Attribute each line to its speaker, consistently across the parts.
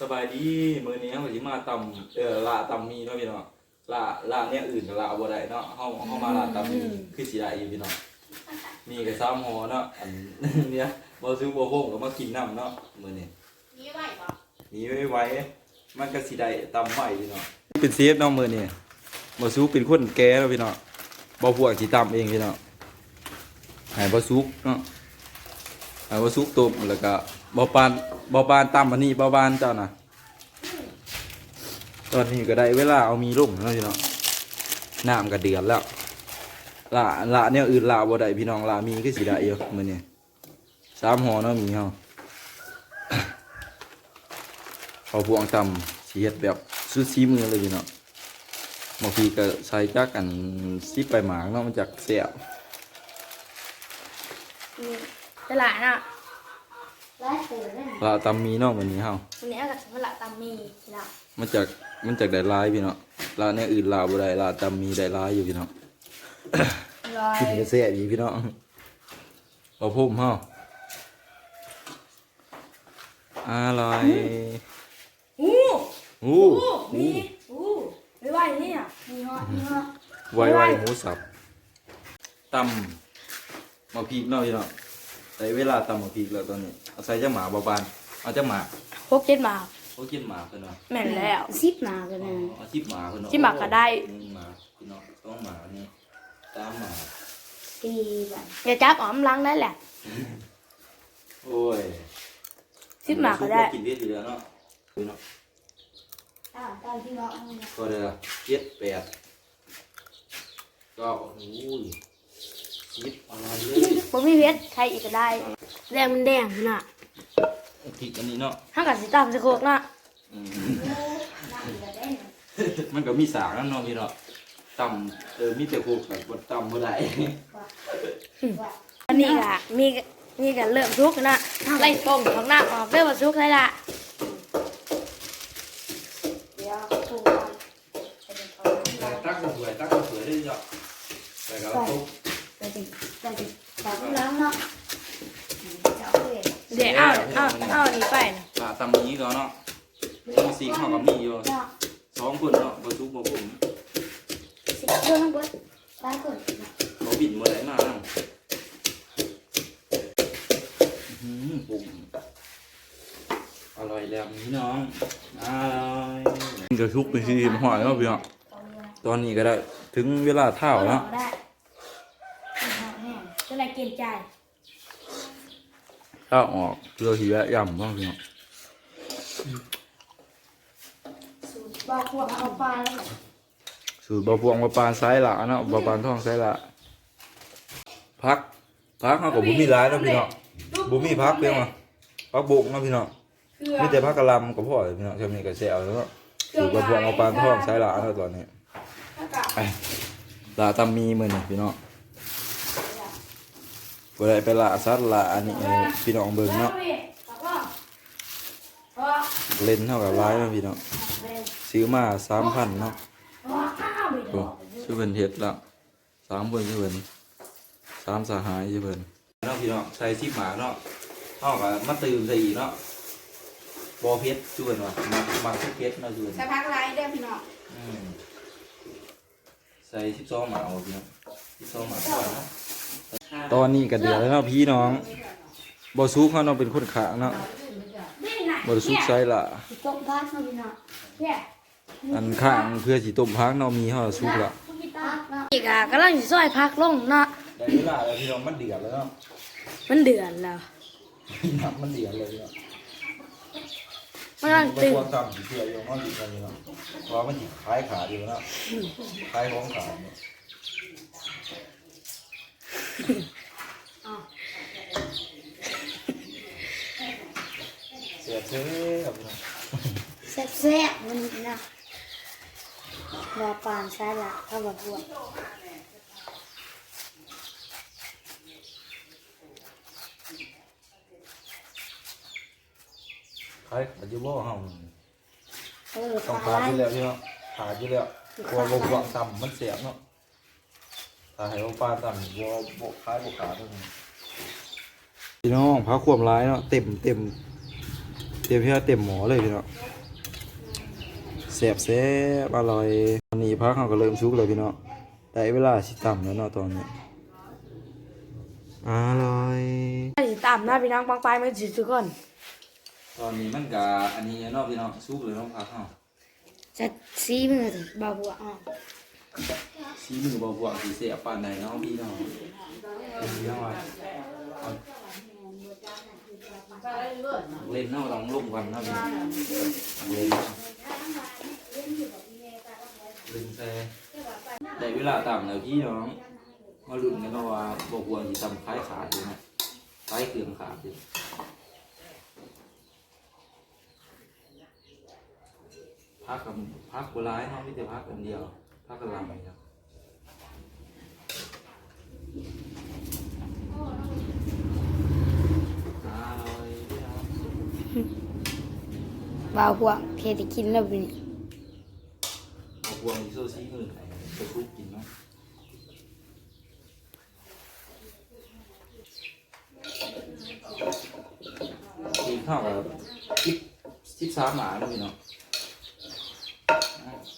Speaker 1: สบายดีมื้อนี้เฮาสิมาตำเอ่อลาตำมีเนาะพี่น้องลาลาเนี่ยอื่นก็ลาบ่ได้เนาะเฮาเฮามาลาตำมีคือสิได้อยู่พี่น้องมีก็ซ้ำหอเนาะอันเนี้ยบ่ซื้อบ่โฮงก็มากินน้ำเนาะมื้อนี้
Speaker 2: นี่ไหวปะ
Speaker 1: มีไว้ไว้มันก็สิได้ตำใหม่พี่น้องเป็นเซฟเนาะมื้อนี้บ่ซุกเป็นคนแก่แล้วพี่น้องบ่พวกสิตำเองพี่น้องให้บ่ซุกเนาะให้บ่ซุกตบแล้วก็ บ่ปานบ่ปานตำอันนี้บ่ปานเจ้าน่ะตอนนี้ก็ได้เวลาเอามีลงแล้วพี่น้องน้ำก็เดือดแล้วละละเนี่ยอื่นละบ่ได้พี่น้องละมีก็สิได้อยู่มื้อนี้สามห่อเนาะมีเฮาเอาพวงตำสีเฮ็ดแบบสุดซีมือเลยพี่น้องบางทีก็ใส่จักอันซิปไปหมากเนาะมันจากเสียบ
Speaker 3: นี่ตลาดน่ะ
Speaker 2: ไล่เสือเลย
Speaker 1: ละตำมีเนาะมื้อนี้เฮา
Speaker 3: วันนี้เอากับสมละตามมีนะ
Speaker 1: มันจากมันจากได้หลายพี่น้องละเนี่ยอื่นละบ่ได้ละตำมีได้หลายอยู่พี่น้อง
Speaker 3: ร้อย
Speaker 1: กินก็แซ่บอีพี่น้องเอาพุ่มเฮาอร่อย
Speaker 3: อู้
Speaker 1: อู้
Speaker 3: อู้มีอู้ไม่ไหวนี่อะมีฮอมีฮอ
Speaker 1: ไวไวหมูสับตำมาพริกเนาะพี่น้อง ใส่เวลาตำมาพริกแล้วตอนนี้เอาใส่จะหมาบาบานเอาจะหมา
Speaker 3: พกเจ็ดบาท
Speaker 1: เขากินหมาเพิ่นว่า
Speaker 3: แม่นแล้ว
Speaker 2: ซิปมากัน
Speaker 1: อ๋อ
Speaker 2: นะ
Speaker 1: เอาชิบหมาเพิ่นเนาะ
Speaker 3: ชิบหมาก็ได้
Speaker 1: อืมหมาพี่น้องต้องหมานี่ตามหมา
Speaker 2: ตีแบบ
Speaker 3: อย่าจับอ๋อมล้างได้แหละ
Speaker 1: โอ้ย
Speaker 3: ชิบหมาก็ได้
Speaker 1: กินเวทอยู่แล้วเนาะพี่น้อง
Speaker 2: อ้าวตอนที่เราเอาเนี่ย
Speaker 1: ก็ได้ละเจ็ดแปดเก็โอ้ย ชิบอะไรเลย
Speaker 3: บ่มีเพชรใครอีกก็ได้ แดงมันแดงน่ะ
Speaker 1: พริกอันนี้เนาะ
Speaker 3: ห้างกับสีตามสะโคกน่ะ
Speaker 1: อืม
Speaker 2: นั่งอยู่ได้เนี่ย
Speaker 1: มันก็มีสากนั่นเนาะพี่เนาะต่ำเออมีแต่โคกแบบบดต่ำบ่ได้
Speaker 2: ว่า
Speaker 3: อันนี้ก็มีมีกันเริ่มซุกนะไล่ต้มของหน้าออกเริ่มมาซุกได้ละ
Speaker 2: เดี๋ยวถูกกันไปเป็นเขา
Speaker 1: แต่ตักก็สวยตักก็สวยได้จ้ะแต่ก็ตุ๊ก
Speaker 2: ไปเป็นไปเป็นแบบล้างเนาะจะเอาเลย
Speaker 3: เดี๋ยวเอาเอาเอาอันนี้ไปนะ
Speaker 1: ปลาตำนี้ก็เนาะต้องสีข้าวกับมีอยู่
Speaker 2: เนาะ
Speaker 1: สองคนเนาะบ่ซุกบ่ผม
Speaker 2: สิเพื่อนข้างบนล้างก่อน
Speaker 1: บ่บินบ่ได้มานั่งอื้อหือปุ่มอร่อยแล้วพี่น้องอร่อยก็ชุกไปสิหอยเนาะพี่น้อง
Speaker 2: ตอนนี้นะ
Speaker 1: ตอนนี้ก็ได้ถึงเวลาเท่าแล้ว
Speaker 3: ได้จะได้กิน ใจ
Speaker 1: ถ้าออกเราทีแวะย่ำบ้างพี่น้อง
Speaker 2: บอกพวกเอาปลาแล้ว
Speaker 1: สูตรบะพวงบะปานซ้ายหละเนาะบะปานท้องซ้ายหละพักพักเขากับบุมีร้ายเนาะพี่น้องบุมีพักเพียงว่าพักบุกเนาะพี่น้องมีแต่พักกะหลำกับพ่อเลยพี่น้องเท่านี้ก็แซวแล้วก็สูตรบะพวงบะปานท้องซ้ายหละเนาะตอนนี้ไปลาตำมีมือนี่พี่น้อง บ่ได้ไปละซัดละอันนี้ให้พี่น้องเบิ่งเนาะเล่นเท่ากับร้ายเนาะพี่น้องซื้อมาสามพันเนาะโอ้ชื่อเพิ่นเฮ็ดละสามเพิ่นชื่อเพิ่นสามสหายชื่อเพิ่นเนาะพี่น้องใส่ซิบหมากเนาะเฮาก็มาตื่มใส่อีกเนาะบ่เผ็ดชื่อเพิ่นว่ามักมักเผ็ดเนาะชื่อเพิ่น
Speaker 2: สักพักไล่ได้พี่น้อง
Speaker 1: อืมใส่12หมากเอาพี่น้อง12หมากก่อนเนาะ ตอนนี้ก็เดือดแล้วเนาะพี่น้องบ่ซุกเฮาเนาะเป็นคนขาเนาะบ่ได้ซุกใส่ละ
Speaker 2: ต้มพักเนาะพี่น้อง
Speaker 1: อันข้างเพื่อสิต้มพักเนาะมีเฮาซุกละ
Speaker 3: อีกอะกำลังสิซอยพักลงเนาะ
Speaker 1: ได้เวลาแล้วพี่น้องมันเดือดแล้วเนาะ
Speaker 3: มันเดือดแล้ว
Speaker 1: มันเดือดเลยเนาะ
Speaker 3: มันกำลัง
Speaker 1: มัน
Speaker 3: ตื่น
Speaker 1: ควรทำเพื่อยู่ห้องดีกันเนาะเพราะมันจิคล้ายขาอยู่เนาะคล้ายของขาเนี่ย เสียเท่ครับพี่น้อง
Speaker 2: แซ่บๆมันนะรอปานใช่ละถ้าแบบบวช
Speaker 1: คล้ายขาอยู่บ่เฮา
Speaker 2: เออ
Speaker 1: ต้อง
Speaker 2: ปลา
Speaker 1: ขา
Speaker 2: ไหล
Speaker 1: อยู่แล้วพี่น้องขาอยู่แล้วกลัวบ่กวางต่ำมันเสียบเนาะ ถ้าให้ว่าปลาต่ำบ่บ่คล้ายบ่ขาเท่านั้นพี่น้องพาความร้ายเนาะเต็มเต็มสียเพียเต็มหมอเลยพี่น้องแซ่บแซ่บอร่อยตอนนี้พักเขาก็เริ่มสุกเลยพี่น้องได้เวลาสิต่ำแล้วเนาะตอนนี้อร่อย
Speaker 3: สิตามหน้าพี่น้องปังไปมือถือทุกคน
Speaker 1: ตอนนี้มันก็อันนี้เนาะพี่น้องสุกเลยเนาะพักเขา
Speaker 2: จะซีมือถึงบาบัวอะ
Speaker 1: สีมือบ่บวกสีเสียปานใดเนาะพี่น้องพี่น้องว่าเล่นเน่าลองลงกันนะพี่เล่นเล่นแต่ได้เวลาต่ำแล้วพี่น้องมาลุ้นกันว่าบ่บวกสิทำคล้ายขาดอยู่นะคล้ายเครื่องขาดอยู่พักกับพักโบราณเนาะไมีแต่พักกันเดียว พักกันลำครับอร่อยพี่น้อง
Speaker 2: บาบัวเพจะกินแล้วเป็น
Speaker 1: เอาพวงมิโซะซีมือไข่จะคุกกินเนาะกินข้าวกับชิปชิปสามหมาแล้วพี่น้องอะ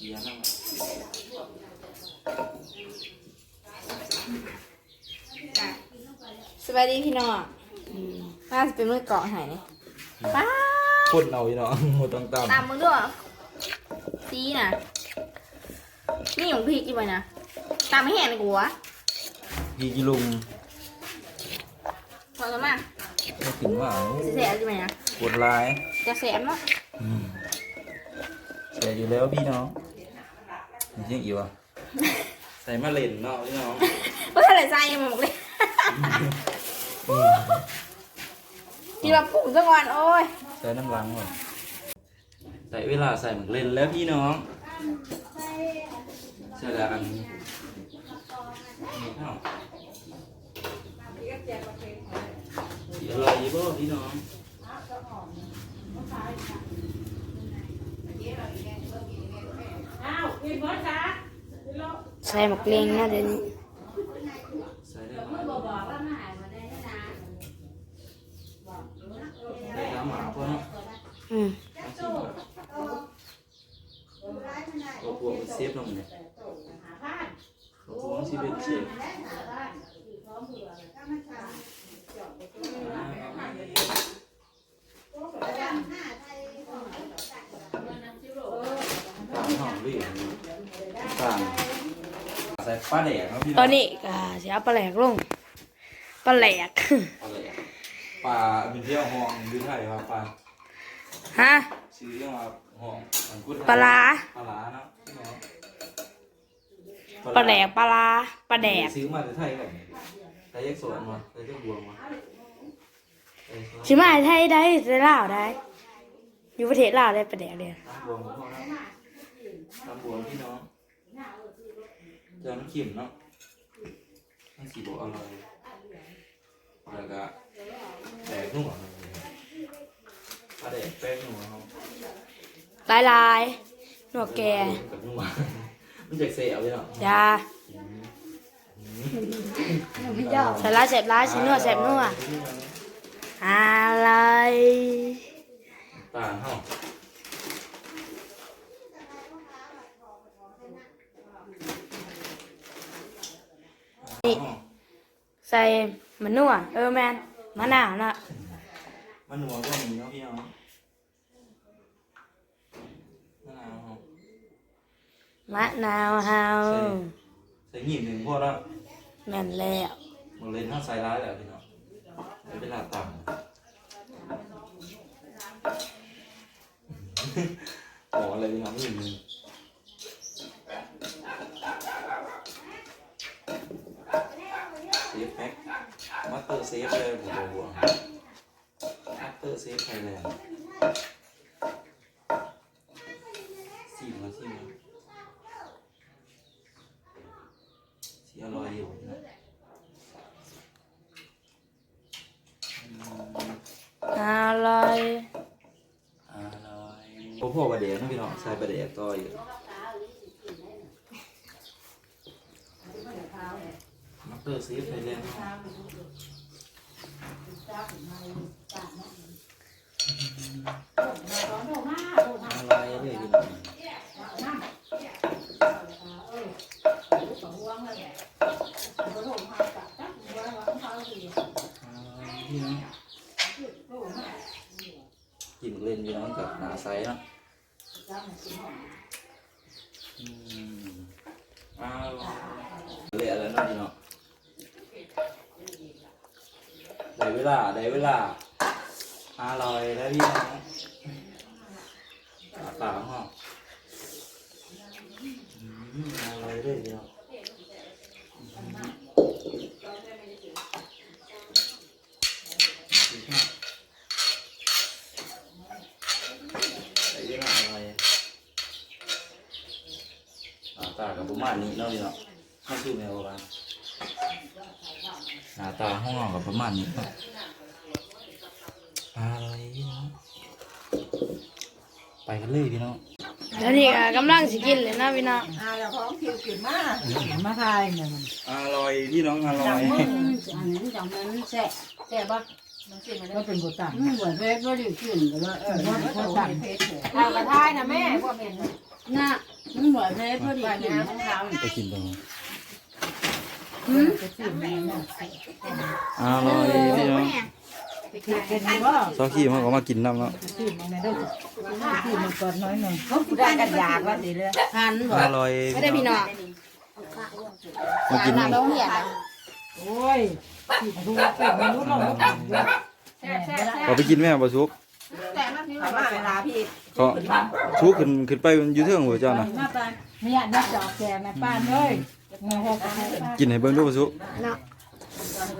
Speaker 1: เยี่ยมมาก
Speaker 3: สวัสดีพี่น้องน่าจะเป็นมือเกาะหายนี่ป้า
Speaker 1: คนเอาพี่น้องหมดต้องตาม
Speaker 3: ตามมึงด้วยซีน่ะ นี่ของพี่กี่ใบนะ ตามไม่เห็นกูวะ
Speaker 1: พี่กิลุง
Speaker 3: พอแล้วมั้ง
Speaker 1: ไม่ถึงว่า
Speaker 3: เสียกี่ใบนะ
Speaker 1: ปวดร้าย
Speaker 3: จะแสบเนาะ
Speaker 1: อืมเสียอยู่แล้วพี่น้อง มีเสียงอีกวะใส่มาเล่นเนาะพี่น้อง
Speaker 3: ว่าอะไรใจยังบอกเลยกินแบบผงสักวันโอ้ย
Speaker 1: ใส่น้ำล้างก่อนใส่เวลาใส่หมึกเล่นแล้วพี่น้องใส่แล้วอันนี้นี่ข้าวสีอร่อยบ่พี่น้อง
Speaker 2: ใส่หมกเลงนะเดี๋ยวนี้
Speaker 1: ใส่ได้ไหมได้น้ำหมาพวกเนาะ
Speaker 2: อืม
Speaker 1: เอาพวกเซฟลงเนี่ยเอาพวกซีเป็นเชฟต่างห้องด้วย ต่างใส่ปลาแดกเนาะพี่
Speaker 3: ต
Speaker 1: น้
Speaker 3: อ
Speaker 1: อนง
Speaker 3: นี้ก็เสียปลาแหลกลงปลาแหลก
Speaker 1: ปลาแดกปลาเป็นเที่ยวห้องดูไทยว่าปลา
Speaker 3: ฮะ
Speaker 1: ชื่อเรื่องว่าห้องอันกุดไทย
Speaker 3: ปลาร้า
Speaker 1: ปลาร้าเนาะพี่น้อง
Speaker 3: ปลาแหลกปลาลาปลาแดก
Speaker 1: ซื้อมาจากไทยก่อนไทยยักษ์สวนมาไทยยักษ์บวงมาไทยสวน
Speaker 3: ชิมาไทยได้ได้ลาวได้อยู่ประเทศลาวได้ปลาแดกเลย
Speaker 1: ตามบวงพ่อเนาะตามบวงพี่น้องเจ้าน้ำขิมเนาะมันสีบอกอร่อยแล้วก็แดกนุ่มปลาแดกแป้งนุ่มเขา
Speaker 3: ลายลายหนวกแก
Speaker 1: กับนุ่มมันจะเสียไปเนาะ
Speaker 3: ยาใส่ลายเสพลายใส่นัวเสพนัวอะไร
Speaker 1: ตาเฮา
Speaker 3: นี่ใส่มันนัวเออแมนมะนาวนะ
Speaker 1: มันหัวก็มีเนาะพี่น้องมะนาวเฮา
Speaker 3: มะนาวเฮา
Speaker 1: ใส่หยิบหนึ่งพอแล้ว
Speaker 3: แม่นแล้ว
Speaker 1: มันเล่นทั้งใส่ร้ายแหละพี่น้องไม่เป็นลาต่ำโอ้อะไรพี่น้องไม่มีเซฟแพ็คมาสเตอร์เซฟเลยผมบอกว่ามาสเตอร์เซฟไทยแลนด์สี่มาสี่มาสีอร่อยอยู่นะ
Speaker 3: อร่อย
Speaker 1: อร่อยโอ้พ่อประเดี๋ยวนะพี่น้องใส่ประเดี๋ยวต่ออยู่มาสเต อร์เซฟไทยแลนด์อะไรเลยพี่น้องพี่น้องกินเล่นพี่น้องกับหนาไซส์เนาะอืมอ้าวเละแล้วเนาะพี่น้อง ได้เวลาได้เวลาอร่อยแล้วพี่น้องปากหอมอร่อยเลยเรื่องอะไรหน้าตากับประมาณนี้เนาะนี่เนาะไม่สู้แนวกัน หน้าตาห้องนอนกับประมาณนี้เนาะอะไรพี่น้องไปกันเลยพี่น้อง
Speaker 2: แล้วนี่ก็กำลังสิกินเลยนะพี่น้อง
Speaker 4: อ่าแล้วของผิวขึ้นมามาทายเนี่ยมัน
Speaker 1: อร่อยพี่น้องอร่อย
Speaker 4: อันนี้จังมันแซ่แซ่บปะก็เป็นกุตังเหมือนเพชรก็ดีขึ้นแต่ว่าเออว่ากุตังเอากระทายนะแม่พวกเห็นน่ะมันเหมือนเพชรพอดีกินของเขา
Speaker 1: ไปกินตรงนี้
Speaker 4: จะซื้ อแม่น่ะ
Speaker 1: อร่อยพี่น้อง
Speaker 4: ไปกินเป็นว่า
Speaker 1: ซอขี้มันก็มากินน้ำเนาะ
Speaker 4: ซื้อมาไม่ได้ซื้อมาก่อนน้อยหน่อยเขาได้กันยากว่าสิเลยหันบ่
Speaker 1: อร่อย
Speaker 2: ไม่ได้พี่น้อง
Speaker 1: มากิน
Speaker 3: น้ำต้องเหี่ยนะ
Speaker 4: โอ้ยดูเป็นมนุษย์เราไม่ทำด้วย
Speaker 3: แซ่บแซ่บแซ่บ
Speaker 1: เขาไปกินแม่ปลาซุก
Speaker 3: แต่มาพี่
Speaker 4: มาเวลาพี่
Speaker 1: เขาซุกขึ้นขึ้นไปอยู่เทิงหัวเจ้านะ
Speaker 4: มาปานไม่อยากนักจอกแกแม่ป้านเลยงอห ก
Speaker 1: กินให้เบิ่งดูปลาซุก
Speaker 2: เนาะ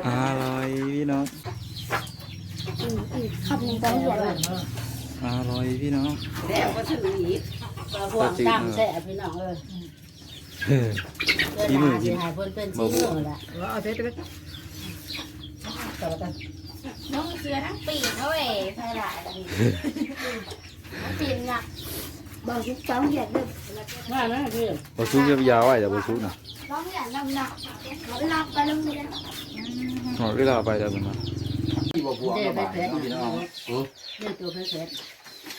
Speaker 1: อร่อยพี่น้อง
Speaker 2: อืมอืมขับหนึ่งไปเหลือเลย
Speaker 1: อร่อยพี่น้อง
Speaker 4: แซ่บก็ถืออีกพวกตามแซ่บพี่น้องเอ้ย
Speaker 1: เฮ้ย
Speaker 4: ที่มือที่หายเพิ่นเป็นที่มือละว่าเอาเด็ดไปต่อกัน
Speaker 3: น้องเสือทั้งปีกเขาเอ๋ใช่หลายแบบนี้
Speaker 2: ปีนน่ะ บอกชุบสองเหยียดเลย
Speaker 4: ว่านะพี่
Speaker 1: ปลาซุกยาวๆไว้แต่ปลาซุกนะ
Speaker 2: ร้องเหยียดลำหนักเราลากไปลงเรีย
Speaker 1: หอดเวลาไปแล้วมันนะที่บ่บวก
Speaker 4: เด็ด
Speaker 1: มา
Speaker 4: ไป
Speaker 1: บ่าย
Speaker 4: เผ็ด
Speaker 1: พี่น้อง
Speaker 4: เด็ดตัวเผ็ด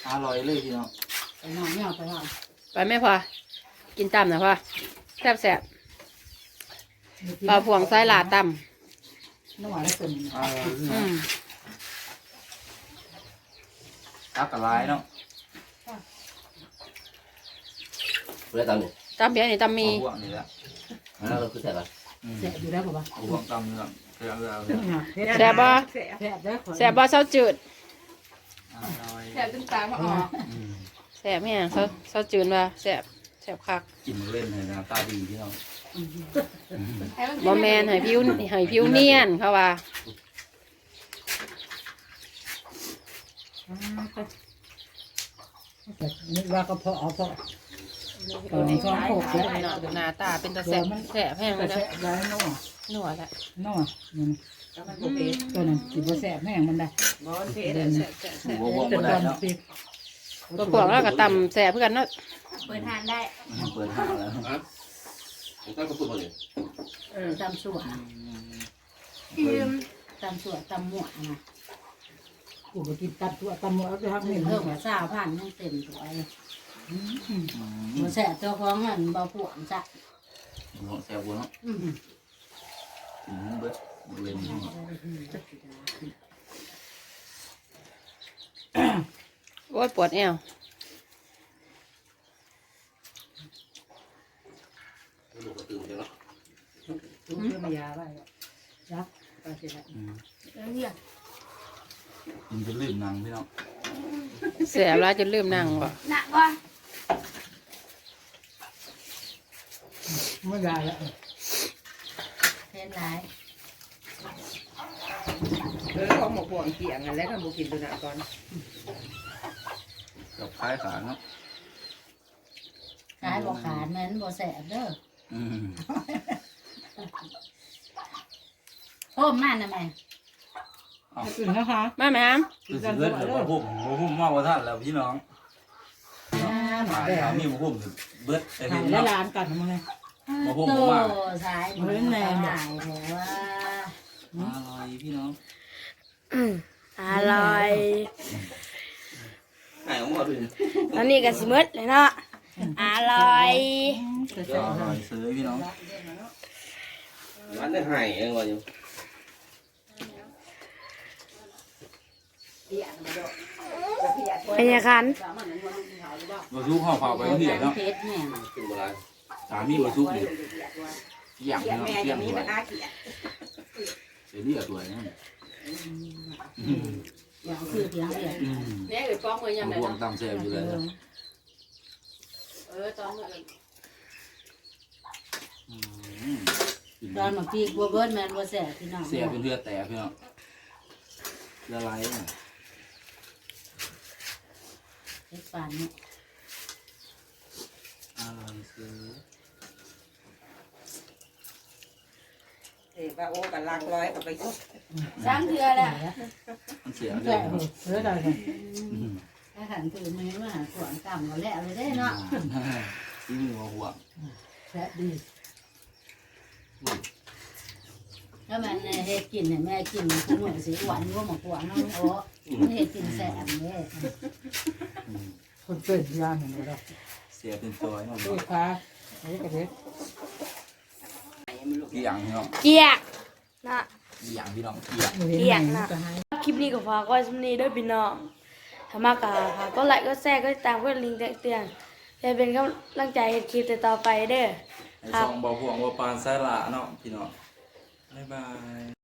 Speaker 1: อร่อยเลยพี่น้อง
Speaker 4: ไปน้องเนี่ยไปว่า
Speaker 5: ไปแม่พอกินตำนะพ่อแซ่บแซ่บปลาพวงไส้ลาต
Speaker 4: น้องอะไรเป็น
Speaker 1: อร่อยพี่ำน้
Speaker 5: อื
Speaker 1: อง
Speaker 5: ม
Speaker 1: ตักกะลายเนาะ
Speaker 6: เรื่องตำเนี่ย
Speaker 5: ตำเบียร์นี่ตำมี
Speaker 1: เอาบวกนี่แหละ
Speaker 6: อันนั้นเราคือแต่ละ
Speaker 1: อืม
Speaker 4: แซ่บอยู่แล้วป่ะ
Speaker 1: เอาบวกตำนี่แหละเกลือเกลือเกลือ
Speaker 5: แซ่บบ่
Speaker 4: แซ่บได้ขอ
Speaker 5: แซ่บบ่เศร้าจืด
Speaker 1: อร่อย
Speaker 3: แซ่บจนตามาออก
Speaker 1: อืม
Speaker 5: แซ่บแม่เศร้าเศร้าจืดว่าแซ่บแซ่บคัก
Speaker 1: กินเล่นให้หน้าตาดีพี่น้อง
Speaker 5: บ่แมนให้ผิวให้ผิวเนียนเขาว่า
Speaker 4: นึกว่าก็พอเอาพอ
Speaker 5: เออช่องโขกแล้วหน้าตาเป็นตาแซ่บแซ่บแห้งเลยนะ
Speaker 4: แซ่บได้น้อง
Speaker 5: นัวละ
Speaker 4: น้องตัวนั้นกินบ่แซ่บแม่งมันได้
Speaker 5: แซ่บแซ่บแซ่บแซ่บ
Speaker 1: บวกบวก
Speaker 4: เป็
Speaker 1: บ่
Speaker 4: น
Speaker 1: ได้
Speaker 4: ตอน
Speaker 1: เนาะ
Speaker 4: ปิด
Speaker 5: ตัวพวงแล้วก็ตำแซ่บเพื่อกันเนาะ
Speaker 3: เปิดทานได้
Speaker 1: เปิดห้างแล้ว
Speaker 6: ผมก็พูดมาเลย
Speaker 4: เออตำสั่ว
Speaker 2: อืม
Speaker 4: ตำสั่วตำหมวกนะกูก็กินตำสั่วตำหมวกแล้วครับเห็นเพิ่มว่าซาพันยังเต็มตัวเลย บ่แซ่บตัวของมันบ่ปวดจ้ะ
Speaker 1: บวกแซ่บบัวเนาะ
Speaker 4: อืม
Speaker 1: กินเบิดเล่นพี่น้อง
Speaker 5: โอ้ยปวดแอว
Speaker 6: ลูกก็ตื่นเนาะ
Speaker 4: ตุ้มเพื่อมายาไว้จับไปเสร็จแล้ว
Speaker 1: อืม
Speaker 2: เหยียด
Speaker 1: กินจนลืมหนังพี่น้อง
Speaker 5: แซ่บแล้วจนลืมนั่งบ่
Speaker 2: หนักว่ะ
Speaker 4: ไม่ได้แล้ว
Speaker 2: เห็นหลาย
Speaker 7: เออของหมกห่วงเกี่ยงกันแล้วก็บุกินตัวหนาก่อน
Speaker 1: กับคล้ายขาเนาะ
Speaker 4: ขายบ่ขาดแม่นบ่แซ่บเด้อ
Speaker 1: อืม
Speaker 2: โอ้มันนะแม่
Speaker 4: อื่นนะคะ
Speaker 5: มาแม่ม
Speaker 1: คือสิเบิดแล้วบ่พุ่มบ่พุ่มมาบ่ทันแล้วพี่น้อง
Speaker 4: มา
Speaker 1: ขาย
Speaker 4: แล้
Speaker 1: ขาวมีบ่พุ่มเบิดแต่
Speaker 4: ขา
Speaker 1: เห็
Speaker 4: ย
Speaker 1: น
Speaker 4: แล้ว
Speaker 1: เนาะ
Speaker 4: ร้านกันมึงไง
Speaker 1: บ่ พุ่ม
Speaker 2: โต
Speaker 1: บ่มา
Speaker 2: สาย
Speaker 4: เฮ้ยแม่
Speaker 2: หลายแถวว่า
Speaker 1: อร่อยพี่น้อง
Speaker 2: อร่อยา
Speaker 6: ยของเขาด้วย
Speaker 3: อันนี้ก็สิหมดเลยเนาะ อร่อย
Speaker 1: อร่อยเสยพี่น้อง
Speaker 6: มันได้หายเองวะอยู่
Speaker 3: เป็นยังคัน
Speaker 1: บะซุกห่อเผาไปเหี่ยเนาะ
Speaker 4: เพชรแม่
Speaker 6: เป็นโบราณ
Speaker 1: สามีบะซุกนี่อย่าง
Speaker 7: เกลีย
Speaker 1: เนาะ
Speaker 7: แม่
Speaker 1: เที่
Speaker 7: อยย่างงนี้
Speaker 1: หัว
Speaker 7: มันน่าเกลียด
Speaker 1: เดี๋ยวนี้อะตัวนี้
Speaker 4: อย่างคือเพียงเดียว
Speaker 1: อืม
Speaker 5: แม่เกิดฟ้องมือยังไง
Speaker 1: ห่วง
Speaker 5: เนาะ
Speaker 1: ตามแซ่บอยู่แล้ว
Speaker 5: เออตอนมือ
Speaker 1: อืม
Speaker 4: ตอนมาพี่บัวเบิร์ดแมนบัวแสบพี่น้อง
Speaker 1: เสียเป็นเลือดแตกพี่น้องละลายอะ
Speaker 4: เฮ็ดปานนี้
Speaker 1: อร่อ เสย
Speaker 7: เอ้ว่าโอ้กันลักร้อยกับไป
Speaker 5: สร้างเทือแหละ
Speaker 1: มันเสียเล
Speaker 4: แซ่
Speaker 1: ย
Speaker 4: บเออได้เลยถ้าขันตื่นมาเมื่อหาขวานต่ำก็แล้วเลยได้เนาะ
Speaker 1: ที่มือมาห่วง
Speaker 4: แซ่บดีถ้ามันเฮ็ดกินเนี่ยแม่กินกูเหมือนสิหวานก็หมกหวานน้องโอ้มันเฮ็ดกินแซ่บเลย
Speaker 8: คนเป็นยาหนึ่งแล้ว
Speaker 1: เสียเป็นตัวเนาะ
Speaker 8: ลูกค้าไอ้กระเทศ
Speaker 1: กี่อย่างพี่น้อง
Speaker 3: เกียกนะ
Speaker 1: กี่อย่างพี่น้องกี่อย่าง
Speaker 3: เกียกนะคลิปนี้ก็ฝากไว้สำนี้ด้วยพี่น้องถ้ามากกะฝากก็ไลค์ก็แชร์ก็ติดตามก็ลิงก์แจ้งเตือนจะเป็นกำลังใจให้คลิปต่อๆไปเด้อ
Speaker 1: ไอ้สองบ่ห่วงบ่ปานไส้ละเนาะพี่น้องบ๊ายบาย